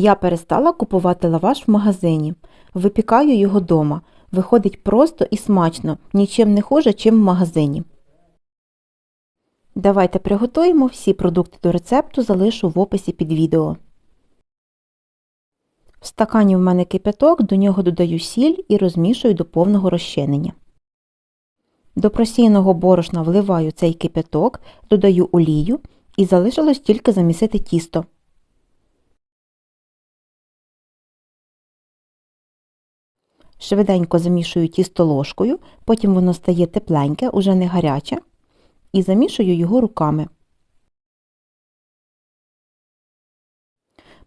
Я перестала купувати лаваш в магазині. Випікаю його дома. Виходить просто і смачно, нічим не хуже, чим в магазині. Давайте приготуємо всі продукти до рецепту, залишу в описі під відео. В стакані в мене кипяток, до нього додаю сіль і розмішую до повного розчинення. До просіяного борошна вливаю цей кипяток, додаю олію і залишилось тільки замісити тісто. Швиденько замішую тісто ложкою, потім воно стає тепленьке, уже не гаряче, і замішую його руками.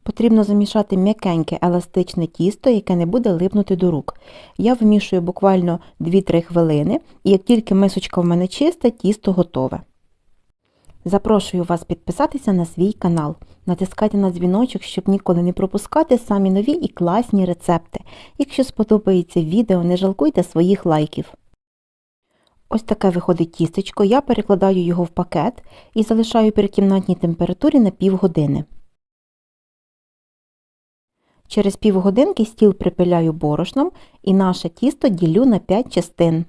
Потрібно замішати м'якеньке еластичне тісто, яке не буде липнути до рук. Я вмішую буквально 2-3 хвилини, і як тільки мисочка в мене чиста, тісто готове. Запрошую вас підписатися на свій канал. Натискайте на дзвіночок, щоб ніколи не пропускати самі нові і класні рецепти. Якщо сподобається відео, не жалкуйте своїх лайків. Ось таке виходить тістечко, я перекладаю його в пакет і залишаю при кімнатній температурі на півгодини. Через півгодинки стіл припиляю борошном і наше тісто ділю на 5 частин.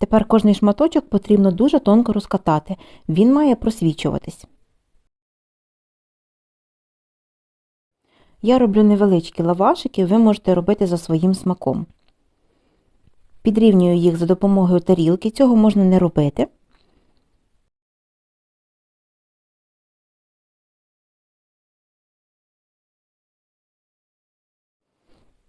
Тепер кожний шматочок потрібно дуже тонко розкатати. Він має просвічуватись. Я роблю невеличкі лавашики, ви можете робити за своїм смаком. Підрівнюю їх за допомогою тарілки, цього можна не робити.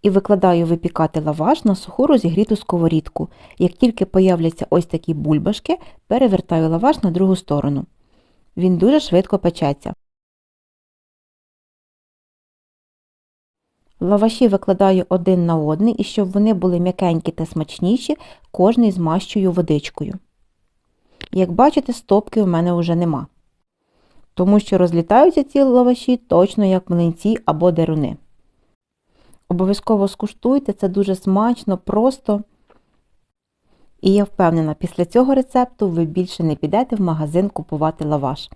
І викладаю випікати лаваш на суху розігріту сковорідку. Як тільки появляться ось такі бульбашки, перевертаю лаваш на другу сторону. Він дуже швидко печеться. Лаваші викладаю один на один і щоб вони були м'якенькі та смачніші, кожний змащую водичкою. Як бачите, стопки в мене вже нема. Тому що розлітаються ці лаваші точно як млинці або деруни. Обов'язково скуштуйте, це дуже смачно, просто. І я впевнена, після цього рецепту ви більше не підете в магазин купувати лаваш.